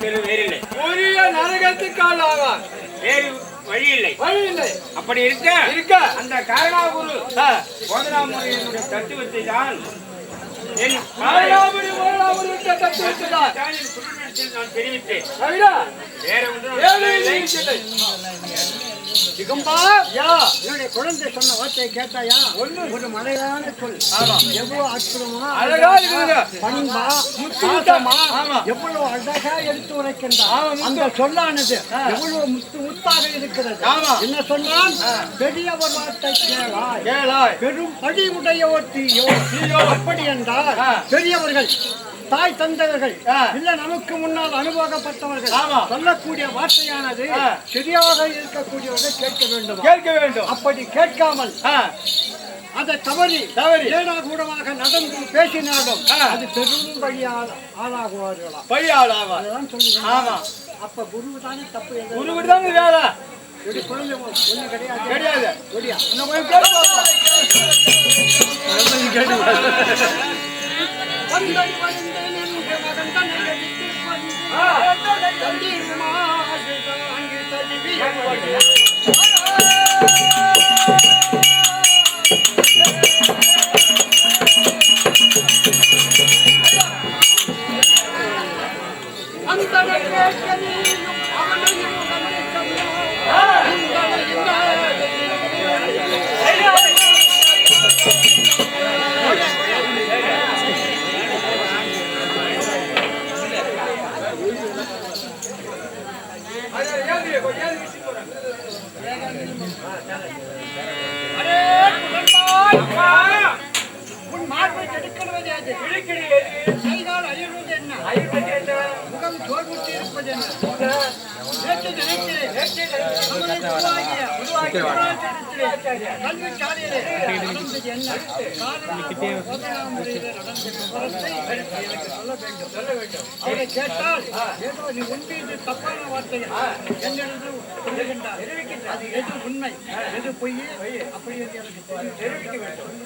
ஆளாதவர்களுக்கு வேறில்லை கொடிய நரகத்துக்கு ஆளாவார் வேறு வழி இல்லை. வழி இல்லை. அப்படி இருக்க இருக்க. அந்த காரணாகுரு ஆ. போதராமுறையினுடைய தத்துவத்தை தான் என் தத்துவத்தினார். தாயின் சுற்றுச்சூழலில் நான் தெரிவித்தேன். வேற ஒன்றும். திகம்பா யா, என்னுடைய குழந்தை சொன்ன வார்த்தையை கேட்டாயா ஒண்ணு. ஒரு மலையான சொல். எவ்வளவு அற்புதமா அழகா. பண்பா முத்து பாசமா ஆமா. எவ்வளவு அழகா எடுத்து உரைக்கின்றார். அந்த சொல்லானது. எவ்வளவு முத்து முத்தாக இருக்கிறது. என்ன சொன்னான். பெரியவர் வார்த்தை கேளாய் கேளாய். பெரும் படி உடையவர் தீயோர். அப்படி என்றால். பெரியவர்கள் தாய் தந்தையர்கள். இல்ல நமக்கு முன்னால் அனுபவப்பட்டவர்கள். சொல்லக்கூடிய வார்த்தையானது. சரியாக இருக்கக்கூடியவர்கள் கேட்க வேண்டும் கேட்க வேண்டும் அப்படி கேட்காமல் அதை தவறி தவறி. ஏடாகூடமாக நடந்து பேசினாலும். அது பெரும் வழியால் ஆளாகுவார்களாம் பழியாளாவா அதுதான் சொல்லுங்க ஆமா அப்ப குரு தானே தப்பு? குருவிட்டு தான் வேலை குழந்தை ஒண்ணு கிடையாது கிடையாது ஒடியா இன்னும் கொஞ்சம் கேட்டு. கொண்டு, தண்ணீர் மாசு தாங்கி தழுவிய அவரை கேட்டால் ஏதோ நீ உண்மையில் தப்பான வார்த்தைகள் என்னிடம் சொல்லுகின்றார் அது எது உண்மை எது பொய் அப்படி என்று எனக்கு தெரிவிக்க வேண்டும்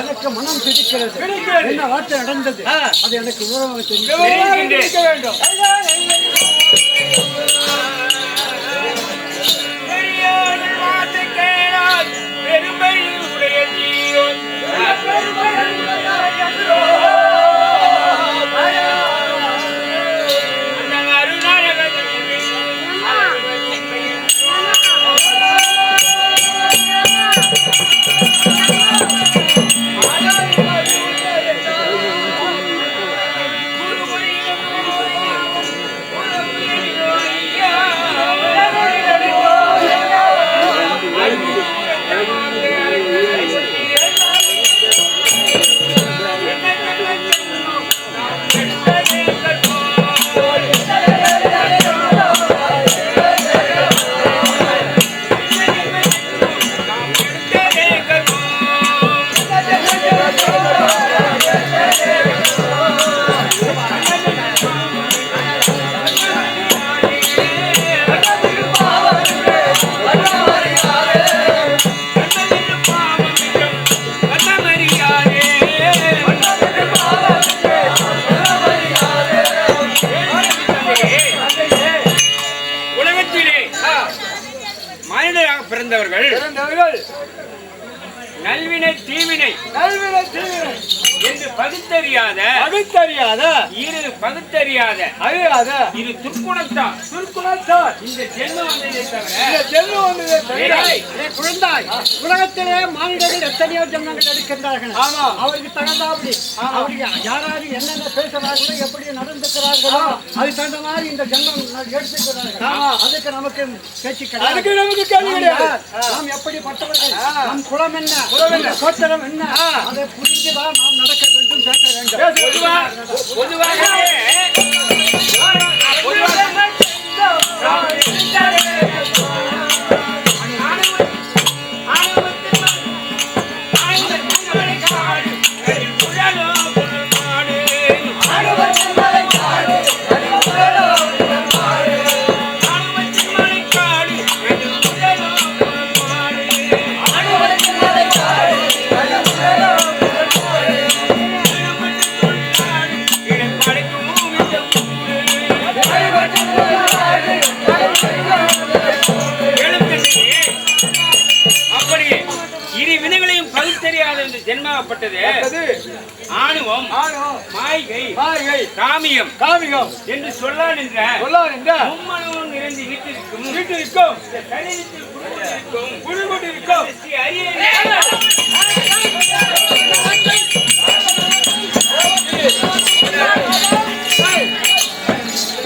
எனக்கு மனம் பிடிக்கிறது என்ன வார்த்தை நடந்தது? அது எனக்கு விவரமாக தெரியும் நல்வினை தீவினை. என்று பகுத்தறியாத. அடுத்தறியாத இரு பகுத்தறியாத. அறியாத. இது துர்க்குணத்தான் துர்க்குணத்தார் இந்த ஜென்மம் வந்ததை தவிர இந்த ஜென்மம் வந்ததே தவிர, குழந்தாய். உலகத்திலே மாநிலங்கள் எத்தனையோ ஜென்மங்கள் எடுக்கின்றார்கள். ஆமா. அவருக்கு தகுந்தாப்படி அவருக்கு யாராரு என்னென்ன பேசுறார்களோ எப்படி நடந்துக்கிறார்களோ அதுக்கு தகுந்த மாதிரி இந்த ஜென்மம் எடுத்துக்கிறார்கள். அதுக்கு நமக்கு பேச்சு அதுக்கு நமக்கு கேள்வி கிடையாது. நாம் எப்படிப்பட்டவர்கள் நம் குலம் என்ன கோத்திரம் என்ன அதை புரிந்துதான் நாம் நடக்க வேண்டும் பேச வேண்டும் பொதுவா பொதுவாகவே காமியம். காமிகம் என்று சொல்லா நின்ற சொல்லார் என்ற மும்மனமும் நிறைந்து வீட்டிற்கும் வீட்டிற்கும் குடிகொண்டிருக்கும் குடிகொண்டிருக்கும் ஸ்ரீ அரியணை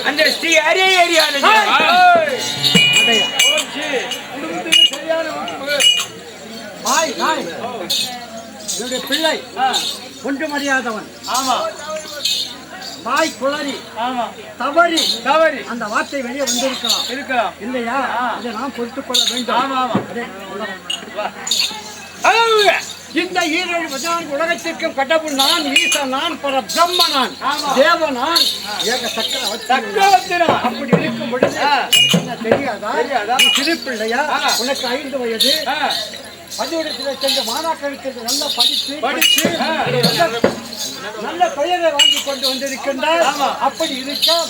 அந்த ஸ்ரீ அரிய ஏரியானது குடும்பத்துக்கு சரியான என்னுடைய பிள்ளை. ஒன்று மரியாதவன் ஆமா. தாய் குளறி ஆமா. தவறி தவறி. அந்த வார்த்தை வெளியே வந்திருக்கலாம். இருக்கலாம். இல்லையா? இதை நாம் பொறுத்துக் கொள்ள வேண்டும். ஆமா, ஆமா. இந்த ஈரேழு பதினான்கு உலகத்திற்கும் கடவுள் நான் ஈசன் நான் பர பிரம்ம நான் தேவ நான் ஏக சக்கரவர்த்தி. சக்கரவர்த்தினான். அப்படி இருக்கும் பொழுது தெரியாதா? தெரியாதா? சிறு பிள்ளையா. உனக்கு ஐந்து வயது. பள்ளியிடத்தில் சென்று மாணாக்கருக்கு நல்லா படித்து படிச்சு, ஆ. நல்ல- பெயரை வாங்கி கொண்டு வந்திருக்கின்றார். அப்படி இருக்க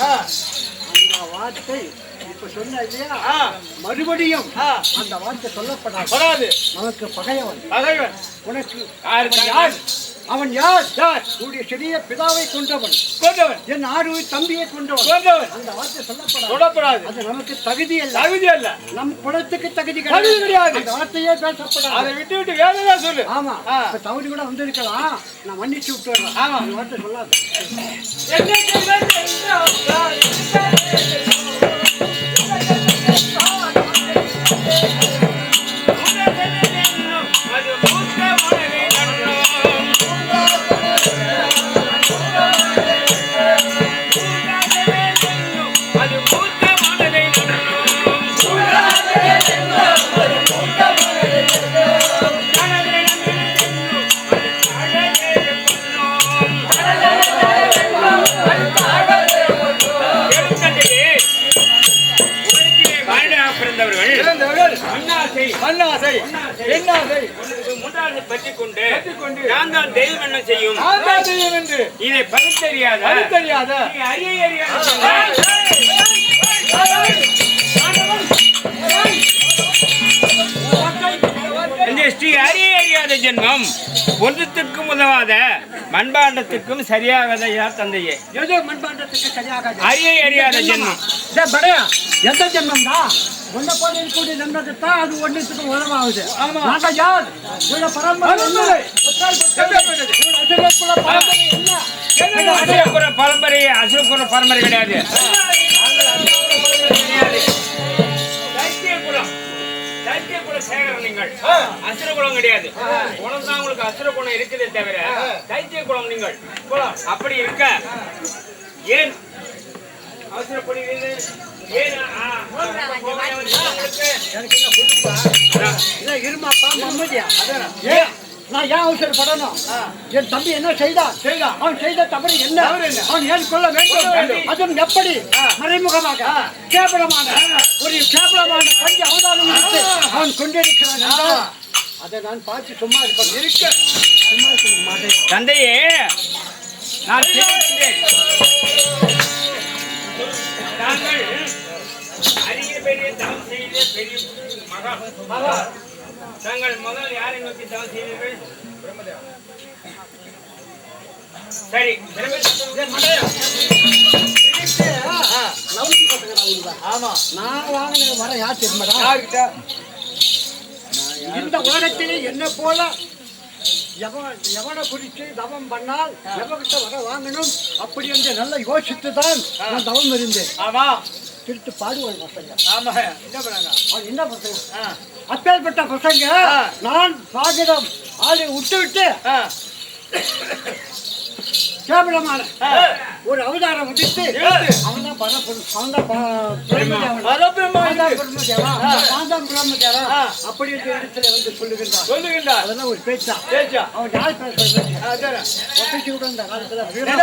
வார்த்தை இப்ப சொன்ன இல்லையா? மறுபடியும். அந்த வார்த்தை சொல்லப்படாது. நமக்கு பகையவன் பகைவன். உனக்கு யாரு அவன் யார்? யார்? உன்னுடைய சிறிய பிதாவை கொண்டவன் கொண்டவன் என் ஆறு தம்பியை கொண்டவன் கொண்டவன் அந்த வார்த்தை சொல்லப்படாது. தொடப்படாது அது நமக்கு தகுதி அல்ல. தகுதி அல்ல. நம் குலத்துக்கு தகுதி தகுதி கிடையாது. அந்த வார்த்தையே அதை பேசப்படாது. விட்டு விட்டு வேற ஏதாவது சொல்லு. ஆமா. இப்ப தவறு கூட வந்திருக்கலாம். நான் மன்னிச்சு விட்டுறேன். ஆமா. அந்த வார்த்தை சொல்லாது. மண்ணாசை. மண்ணாசை. பெண்ணாசை. முன்னாசை பற்றி கொண்டு கொண்டு நான் தான் தெய்வம் என்ன செய்யும்? என்று இதை பகுத்தறியாத அறிய அறியாத ஸ்ரீ அறிய அறியாத ஜென்மம் ஒன்றுத்திற்கும் உதவாத மண்பாண்டத்திற்கும் சரியாகதையா தந்தையே? மண்பாண்டத்துக்கு சரியாக அறிய அறியாத ஜென்மம்? எந்த ஜென்மம்டா? உன்னை போல இருக்கக்கூடிய ஜென்மத்தைத்தான் அது ஒண்ணுத்துக்கு உதவாகுது. ஆமா. நாங்க யார்? இவரோட பரம்பரை? பரம்பரை. அசுரகுல பரம்பரை கிடையாது. நீங்கள். அசுரகுலம் கிடையாது. குலம் தான் உங்களுக்கு அசுரகுலம் இருக்குதே தவிர தைத்திய குலம் நீங்கள். குலம் அப்படி இருக்க. ஏன் அவசரப்படுகிறீர்கள் இருமாப்பா, மம்மதியா. ஏன்? நான் ஏன் அவசரப்படணும்? என் தம்பி என்ன செய்தான் செய்தான். அவன் செய்த தவறு என்ன அவன் ஏன் கொள்ள வேண்டும் அதுவும் எப்படி மறைமுகமாக கேவலமான ஒரு கேவலமான பஞ்ச அவதாரம் அவன் கொண்டிருக்கிறான் அதை நான் பார்த்து சும்மா இருப்பேன் இருக்க சும்மா இருக்க மாட்டேன் தந்தையே நான் தாங்கள் முதல் யாரை நோக்கி தவம் செய்தீர்கள்? சரி ஆமா நான் வாங்கின வர யார் தெரியுமாடா இந்த உலகத்திலே என்ன போல எவன் எவனை குறித்து தவம் பண்ணால் எவகிட்ட வர வாங்கணும் அப்படி என்று நல்லா யோசித்து தான் நான் தவம் இருந்தேன். ஆமா. திருட்டு பாடுவாள் பசங்க. ஆமா. என்ன பண்ணாங்க அவன் என்ன பசங்க? அப்பேற்பட்ட பசங்க. நான் பாகிடம் ஆளை விட்டு விட்டு கேவலமான. ஒரு அவதாரம் விட்டு எடுத்து. அவன் தான் பரபுரம் அவன் தான் பிரம்மதேவன். அப்படி இடத்துல வந்து சொல்லுகின்றான். சொல்லுகின்றார். அதெல்லாம் ஒரு பேச்சா? பேச்சா? அவன் யார் பேசுறது? இந்த காலத்துல என்ன,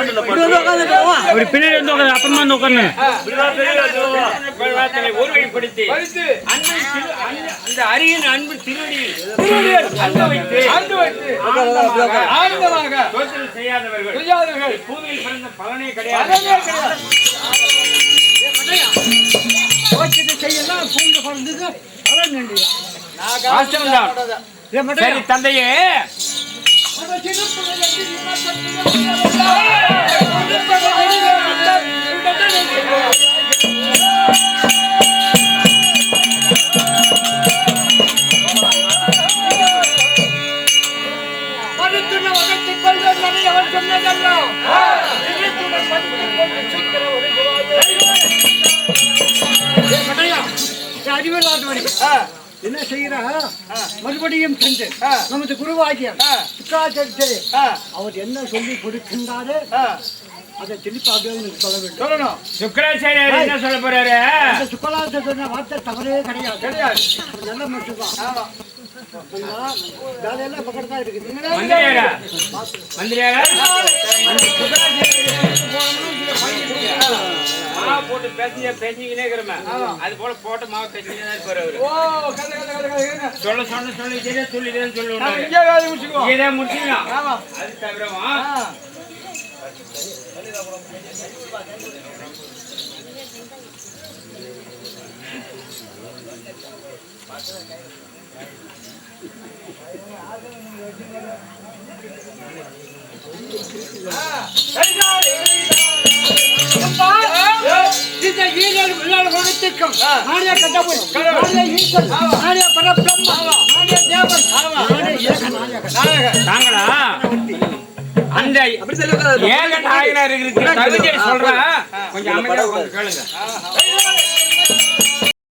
அப்படி பின்னாடி வந்து அப்புறமா வந்து அன்பை அந்த- அந்த அரியன் அன்பு திருவடியில் அன்பு வைத்து ஆண்டு வைத்து. ஆனந்தமாக செய்யாதவர்கள். செய்யாதவர்கள். பூமியில் பிறந்த பலனே கிடையாது. செய்யலாம் பூண்டு பிறந்தது பலன் சரி தந்தையே. அறிவில்லாதவனே. ஆ, என்ன செய்கிறா மறுபடியும் சென்று. நமது குருவாகிய ஆ, அவர் என்ன சொல்லி கொடுக்கின்றாரே. அதை எனக்கு சொல்ல வேண்டும். சொல்லணும். சுக்கராச்சாரியார் என்ன சொல்ல போறாரு? சொன்ன வார்த்தை தவறே கிடையாது. கிடையாது. நல்ல மட்டும்தான் ஆமா பக்கத்து தான் போட்டு பேசிய பேசிக்கினே இருக்கிறோமே அது போல போட்ட மாவு பேசிக்கினே தான் இருப்பாரு அவரு சொல்ல சொன்ன சொல்லிட்டே இதே முடிச்சுக்கலாம் அது தவிரமா ஆ. ஆ. வணக்கம் நானே கடவுள் நானே ஈஸ்வரன் நானே பரபிரம்மா நானே தேவன் நானே. தாங்களா அந்த ஏக சொல்றேன் கொஞ்சம் அமைதியா கேளுங்க